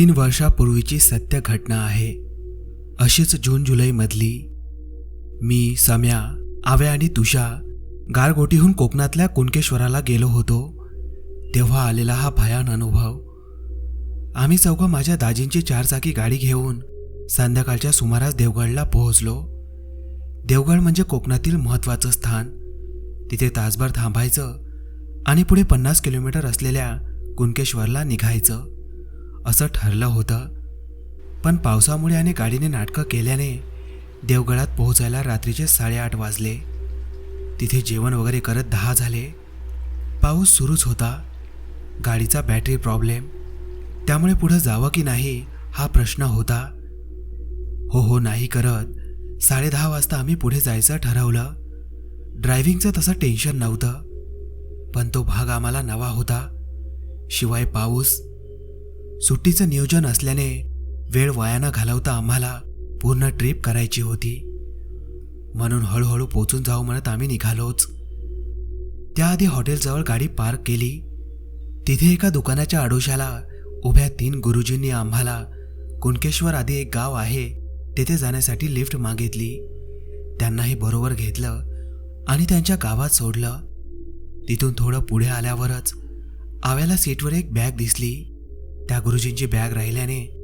तीन वर्षापूर्वीची सत्य घटना आहे. अशीच जून जुलैमधली मी सम्या आव्या आणि तुषा गारगोटीहून कोकणातल्या कुणकेश्वराला गेलो होतो. तेव्हा आलेला हा भयान अनुभव. आम्ही चौघं माझ्या दाजींची चारचाकी गाडी घेऊन संध्याकाळच्या सुमारास देवगडला पोहोचलो. देवगड म्हणजे कोकणातील महत्त्वाचं स्थान. तिथे तासभर थांबायचं आणि पुढे पन्नास किलोमीटर असलेल्या कुणकेश्वरला निघायचं. असं ठरलं होतं. पण पावसामुळे आणि गाडीने नाटकं केल्याने देवगडात पोहोचायला रात्रीचे साडेआठ वाजले. तिथे जेवण वगैरे करत दहा झाले. पाऊस सुरूच होता. गाडीचा बॅटरी प्रॉब्लेम. त्यामुळे पुढं जावं की नाही हा प्रश्न होता. हो हो नाही करत. साडेदहा वाजता आम्ही पुढे जायचं ठरवलं. ड्रायव्हिंगचं तसं टेन्शन नव्हतं. पण तो भाग आम्हाला नवा होता. शिवाय पाऊस सुट्टीचं नियोजन असल्याने वेळ वाया न घालवता आम्हाला पूर्ण ट्रिप करायची होती. म्हणून हळूहळू पोचून जाऊ म्हणत आम्ही निघालोच. त्याआधी हॉटेलजवळ गाडी पार्क केली. तिथे एका दुकानाच्या आडोशाला उभ्या तीन गुरुजींनी आम्हाला कुणकेश्वर आधी एक गाव आहे तेथे जाण्यासाठी लिफ्ट मागितली. त्यांनाही बरोबर घेतलं आणि त्यांच्या गावात सोडलं. तिथून थोडं पुढे आल्यावरच आव्याला सीटवर एक बॅग दिसली. त्या गुरुजींची बॅग राहिल्याने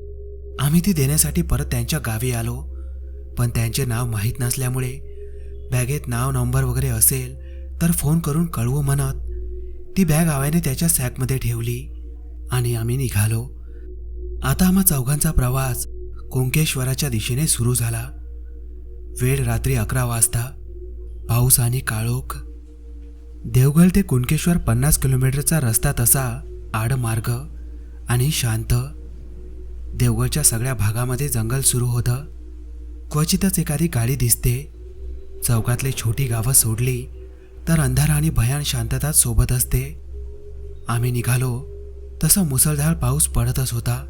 आम्ही ती देण्यासाठी परत त्यांच्या गावी आलो. पण त्यांचे नाव माहीत नसल्यामुळे बॅगेत नाव नंबर वगैरे असेल तर फोन करून कळवू म्हणत ती बॅग आव्याने त्याच्या सॅकमध्ये ठेवली आणि आम्ही निघालो. आता आम्हा चौघांचा प्रवास कुंकेश्वराच्या दिशेने सुरू झाला. वेळ रात्री अकरा वाजता. पाऊस आणि काळोख. देवगड ते कुणकेश्वर पन्नास किलोमीटरचा रस्ता तसा आडमार्ग. आणि शांत. देवगडच्या सगळ्या भागामध्ये जंगल सुरू होतं. क्वचितच एखादी गाडी दिसते. चौकातली छोटी गावं सोडली तर अंधार आणि भयान शांतता सोबत असते. आम्ही निघालो तसं मुसळधार पाऊस पडतच होता.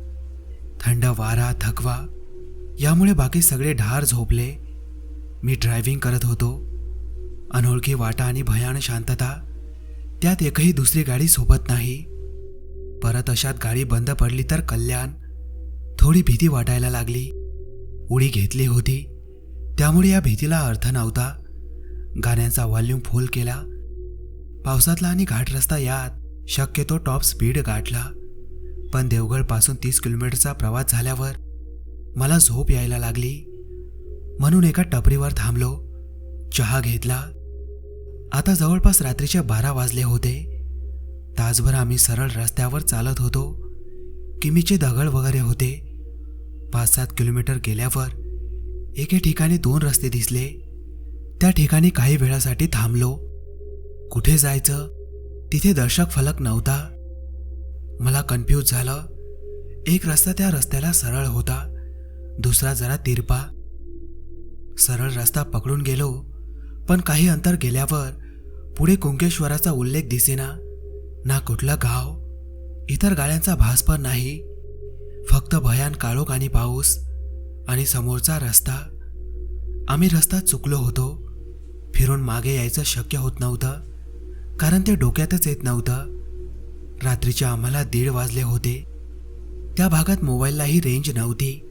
थंड वारा थकवा यामुळे बाकी सगळे ढार झोपले. मी ड्रायव्हिंग करत होतो. अनोळखी वाटा आणि भयान शांतता त्यात एकही दुसरी गाडी सोबत नाही. परत अशात गाडी बंद पडली तर कल्याण. थोडी भीती वाटायला लागली. उडी घेतली होती. त्यामुळे या भीतीला अर्थ नव्हता. गाण्यांचा व्हॉल्यूम फुल केला. पावसातला आणि घाट रस्ता यात शक्यतो टॉप स्पीड गाठला. पण देवगडपासून तीस किलोमीटरचा प्रवास झाल्यावर मला झोप यायला लागली. म्हणून एका टपरीवर थांबलो. चहा घेतला. आता जवळपास रात्रीचे बारा वाजले होते. तासभर आम्ही सरळ रस्त्यावर चालत होतो. किमीचे दगड वगैरे होते. पाच सात किलोमीटर गेल्यावर एके ठिकाणी दोन रस्ते दिसले. त्या ठिकाणी काही वेळासाठी थांबलो. कुठे जायचं? तिथे दर्शक फलक नव्हता. मला कन्फ्यूज झालं. एक रस्ता त्या रस्त्याला सरळ होता. दुसरा जरा तिरपा. सरळ रस्ता पकडून गेलो. पण काही अंतर गेल्यावर पुढे कुंकेश्वराचा उल्लेख दिसेना. ना कुठलं गाव इतर गाड्यांचा भास पण नाही. फक्त भयान काळोख आणि पाऊस आणि समोरचा रस्ता. आम्ही रस्ता चुकलो होतो. फिरून मागे यायचं शक्य होत नव्हतं कारण ते डोक्यातच येत नव्हतं. रात्रीचे आम्हाला दीड वाजले होते. त्या भागात मोबाईललाही रेंज नव्हती.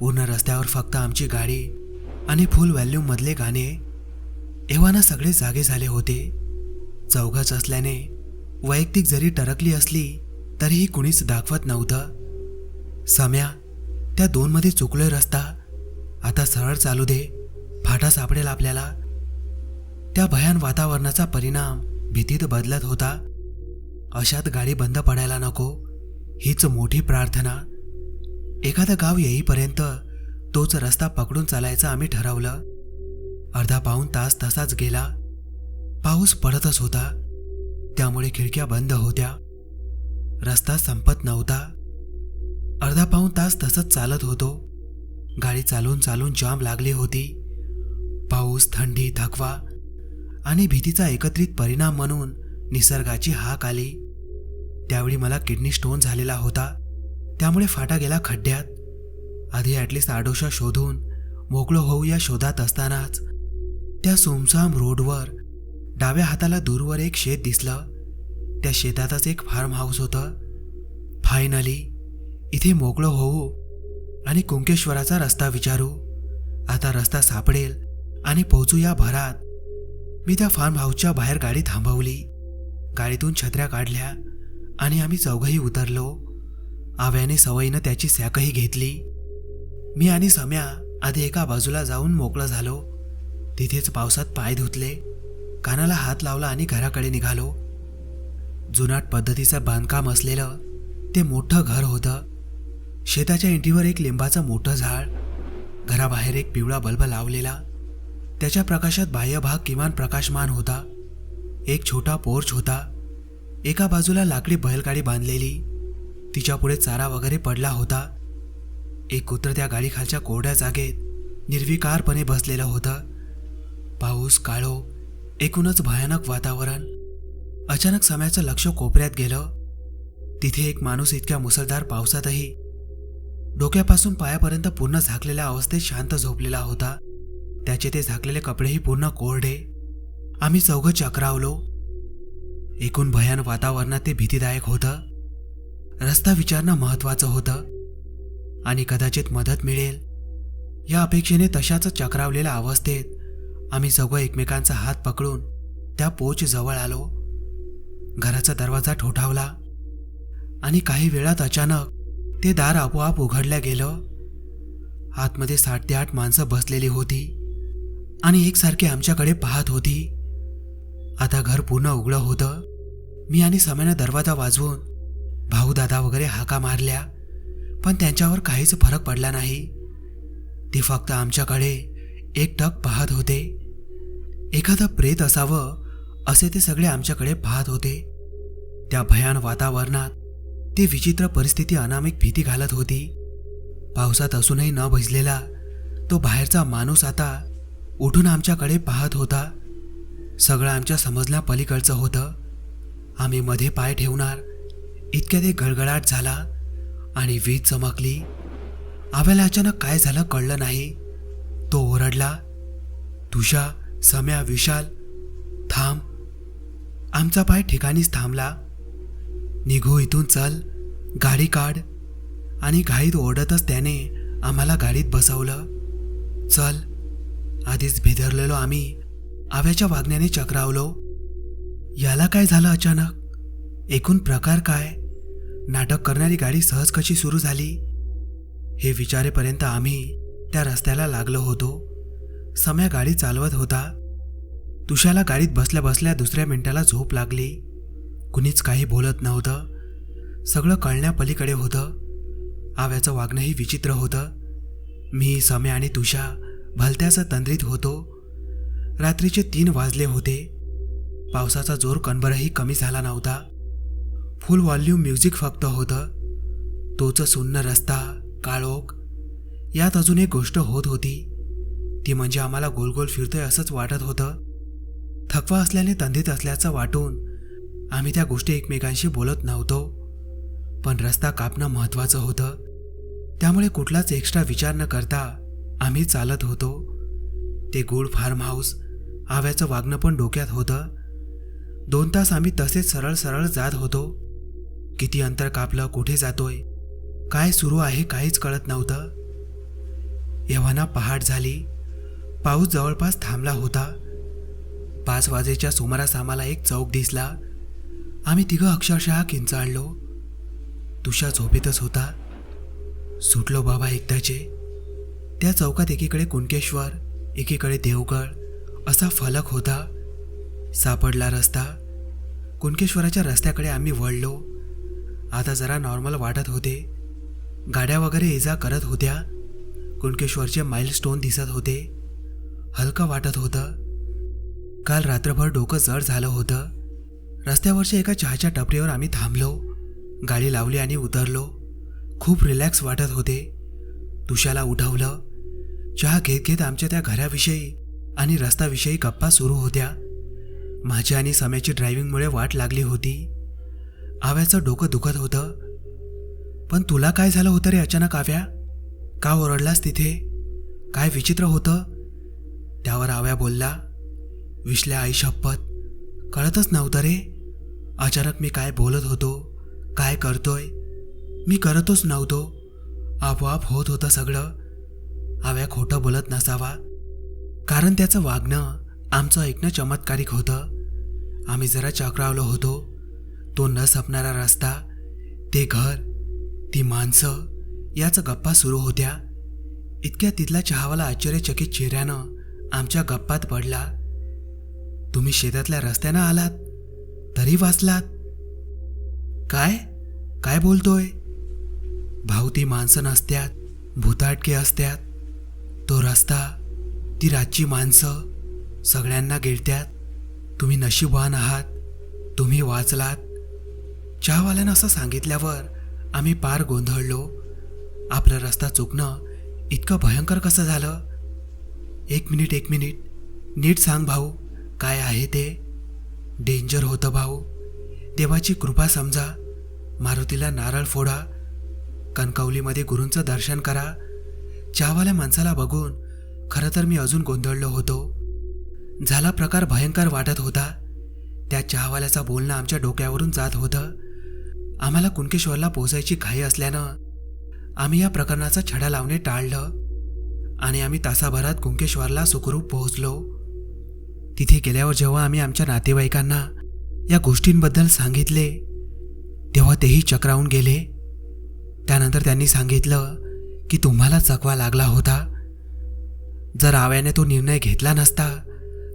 पूर्ण रस्त्यावर फक्त आमची गाडी आणि फुल व्हॅल्यूममधले गाणे. एव्हाना सगळे जागे झाले होते. चौघच असल्याने वैयक्तिक जरी टरकली असली तरीही कुणीच दाखवत नव्हतं. सम्या त्या दोनमध्ये चुकलोय रस्ता. आता सरळ चालू दे. फाटा सापडेल आपल्याला. त्या भयान वातावरणाचा परिणाम भीतीत बदलत होता. अशात गाडी बंद पडायला नको. हीच मोठी प्रार्थना. एखादं गाव येईपर्यंत तोच रस्ता पकडून चालायचं आम्ही ठरवलं. अर्धा पाऊण तास तसाच गेला. पाऊस पडतच होता. त्यामुळे खिडक्या बंद होत्या. रस्ता संपत नव्हता. अर्धा पाऊण तास तसंच चालत होतो. गाडी चालून चालून जाम लागली होती. पाऊस थंडी थकवा आणि भीतीचा एकत्रित परिणाम म्हणून निसर्गाची हाक आली. त्यावेळी मला किडनी स्टोन झालेला होता. त्यामुळे फाटा गेला खड्ड्यात. आधी ॲटलिस्ट आडोशा शोधून मोकळं होऊ या शोधात असतानाच त्या सुमसाम रोडवर डाव्या हाताला दूरवर एक शेत दिसलं. त्या शेतातच एक फार्म हाऊस होतं. फायनली इथे मोकळं होऊ आणि कुंकेश्वराचा रस्ता विचारू. आता रस्ता सापडेल आणि पोहोचू या भरात. मी त्या फार्म हाऊसच्या बाहेर गाडी थांबवली. गाडीतून छत्र्या काढल्या आणि आम्ही चौघही उतरलो. आव्याने सवयीनं त्याची सॅकही घेतली. मी आणि सम्या आधी एका बाजूला जाऊन मोकळं झालो. तिथेच पावसात पाय धुतले. कानाला हात लावला आणि घराकडे निघालो. जुनाट पद्धतीचं बांधकाम असलेलं ते मोठं घर होतं. शेताच्या इंटीवर एक लिंबाचं मोठं झाड घराबाहेर एक पिवळा बल्ब लावलेला. त्याच्या प्रकाशात बाह्य भाग किमान प्रकाशमान होता. एक छोटा पोर्च होता. एका बाजूला लाकडी बैलगाडी बांधलेली. तिच्या पुढे चारा वगैरे पडला होता. एक कुत्र त्या गाडीखालच्या कोरड्या जागेत निर्विकारपणे बसलेलं होतं. पाऊस काळो एकूणच भयानक वातावरण. अचानक सम्याचं लक्ष कोपऱ्यात गेलं. तिथे एक माणूस इतक्या मुसळधार पावसातही डोक्यापासून पायापर्यंत पूर्ण झाकलेल्या अवस्थेत शांत झोपलेला होता. त्याचे ते झाकलेले कपडेही पूर्ण कोरडे. आम्ही चौघं चक्रावलो. एकूण भयान वातावरणात ते भीतीदायक होतं. रस्ता विचारणं महत्वाचं होतं. आणि कदाचित मदत मिळेल. या अपेक्षेने तशाच चक्रावलेल्या अवस्थेत आम्ही चौघं एकमेकांचा हात पकडून त्या पोच जवळ आलो. घराचा दरवाजा ठोठावला. आणि काही वेळात अचानक ते दार आपोआप उघडल्या गेलं. आतमध्ये साठ ते आठ माणसं बसलेली होती. आणि एकसारखी आमच्याकडे पाहत होती. आता घर पूर्ण उघडं होतं. मी आणि समयानं दरवाजा वाजवून भाऊ दादा वगैरे हाका मारल्या. पण त्यांच्यावर काहीच फरक पडला नाही. ते फक्त आमच्याकडे एकटक पाहत होते. एखादं प्रेत असावं असे ते सगळे आमच्याकडे पाहत होते. त्या भयान वातावरणात ती विचित्र परिस्थिती अनामिक भीती घालत होती. पावसात असूनही न भिजलेला तो बाहेरचा माणूस आता उठून आमच्याकडे पाहत होता. सगळं आमच्या समजल्या पलीकडचं होतं. आम्ही मध्ये पाय ठेवणार इतक्या ते गडगडाट झाला आणि वीज चमकली. आव्याला अचानक काय झालं कळलं नाही. तो ओरडला तुषा सम्या विशाल थांब. आमचा पाय ठिकाणीच थांबला. निघू इथून चल. गाडी काढ. आणि घाईत ओढतच त्याने आम्हाला गाडीत बसवलं. चल. आधीच भिदरलेलो आम्ही. आव्याच्या वागण्याने चक्रावलो. याला काय झालं अचानक? एकूण प्रकार काय? नाटक करणारी गाडी सहज कशी सुरू झाली? हे विचारेपर्यंत आम्ही त्या रस्त्याला लागलो होतो. सम्या गाडी चालवत होता. तुषाला गाडीत बसल्या बसल्या दुसऱ्या मिनिटाला झोप लागली. कुणीच काही बोलत नव्हतं. सगळं कळण्यापलीकडे होतं. आव्याचं वागणंही विचित्र होतं. मी सम्या आणि तुषा भलत्याचा तंद्रीत होतो. रात्रीचे तीन वाजले होते. पावसाचा जोर कणभरही कमी झाला नव्हता. फुल व्हॉल्यूम म्युझिक फक्त होतं. तोच सुन्न रस्ता काळोख. यात अजून एक गोष्ट होत होती. ती म्हणजे आम्हाला गोल गोल फिरतोय असंच वाटत होतं. थकवा असल्याने तंदीत असल्याचं वाटून आम्ही त्या गोष्टी एकमेकांशी बोलत नव्हतो. पण रस्ता कापणं महत्त्वाचं होतं. त्यामुळे कुठलाच एक्स्ट्रा विचार न करता आम्ही चालत होतो. ते गोल्ड फार्म हाऊस आव्याचं वागणं पण डोक्यात होतं. दोन तास आम्ही तसेच सरळ सरळ जात होतो. किती अंतर कापलं कुठे जातोय काय सुरू आहे काहीच कळत नव्हतं. एव्हाना पहाट झाली. पाऊस जवळपास थांबला होता. पाच वाजेच्या सुमारास आम्हाला एक चौक दिसला. आम्ही तिघं अक्षरशः किंचाळलो. तुषा झोपेतच होता. सुटलो बाबा एकदाचे. त्या चौकात एकीकडे कुणकेश्वर एकीकडे देवगड असा फलक होता. सापडला रस्ता. कुणकेश्वराच्या रस्त्याकडे आम्ही वळलो. आता जरा नॉर्मल वाटत होते. गाड्या वगैरे ये जा करत होत्या. कुणकेश्वरचे माइलस्टोन दिसत होते. हलकं वाटत होतं. काल रात्रभर डोकं जड झालं होतं. रस्त्यावरच्या एका चहाच्या टपरीवर आम्ही थांबलो. गाडी लावली आणि उतरलो. खूप रिलॅक्स वाटत होते. तुषाला उठवलं. चहा घेत घेत आमच्या त्या घराविषयी आणि रस्त्याविषयी गप्पा सुरू होत्या. माझ्या आणि सम्याची ड्रायव्हिंगमुळे वाट लागली होती. आव्याचं डोकं दुखत होतं. पण तुला काय झालं होतं रे अचानक आव्या? का ओरडलास तिथे? काय विचित्र होतं? त्यावर आव्या बोलला विश्ल्या आई शपथ कळतच नव्हतं रे. अचानक मी काय बोलत होतो काय करतोय मी करतच नव्हतो. आपोआप होत होतं सगळं. आव्या खोटं बोलत नसावा. कारण त्याचं वागणं आमचं ऐकणं चमत्कारिक होतं. आम्ही जरा चक्रावलो होतो. तो न सपणारा रस्ता ते घर ती माणसं याचं गप्पा सुरू होत्या. इतक्या तिथला चहावाला आश्चर्यचकित चेहऱ्यानं आमच्या गप्पात पडला. तुम्ही शेतातल्या रस्त्यानं आलात तरी वाचलात. काय? काय बोलतोय? भाऊ ती माणसं नसत्यात भूताटके असत्यात. तो रस्ता ती रातची माणसं सगळ्यांना गिळत्यात तुम्ही नशीबवान आहात तुम्ही वाचलात. चहावाल्यानं असं सांगितल्यावर आम्ही पार गोंधळलो. आपला रस्ता चुकणं इतकं भयंकर कसं झालं? एक मिनिट एक मिनिट. नीट सांग भाऊ काय आहे ते? डेंजर होतं भाऊ. देवाची कृपा समजा. मारुतीला नारळ फोडा. कणकवलीमध्ये गुरूंचं दर्शन करा. चहावाल्या माणसाला बघून खरं तर मी अजून गोंधळलो होतो. झाला प्रकार भयंकर वाटत होता. त्या चहावाल्याचा बोलणं आमच्या डोक्यावरून जात होतं. आम्हाला कुणकेश्वरला पोचायची घाई असल्यानं आम्ही या प्रकरणाचा छडा लावणे टाळलं. आणि आम्ही तासाभरात कुंकेश्वरला सुखरूप पोहोचलो. तिथे गेल्यावर जेव्हा आम्ही आमच्या नातेवाईकांना या गोष्टींबद्दल सांगितले तेव्हा तेही चक्रावून गेले. त्यानंतर त्यांनी सांगितलं की तुम्हाला चकवा लागला होता. जर आव्याने तो निर्णय घेतला नसता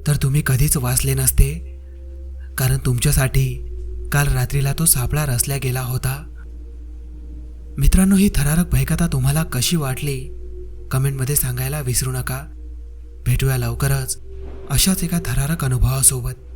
तर तुम्ही कधीच वाचले नसते. कारण तुमच्यासाठी काल रात्रीला तो सापळा रचल्या गेला होता. मित्रांनो ही थरारक भयकथा तुम्हाला कशी वाटली? कमेंटमध्ये सांगायला विसरू नका. भेटूया लवकरच. अशाच एका थरारक अनुभवासोबत.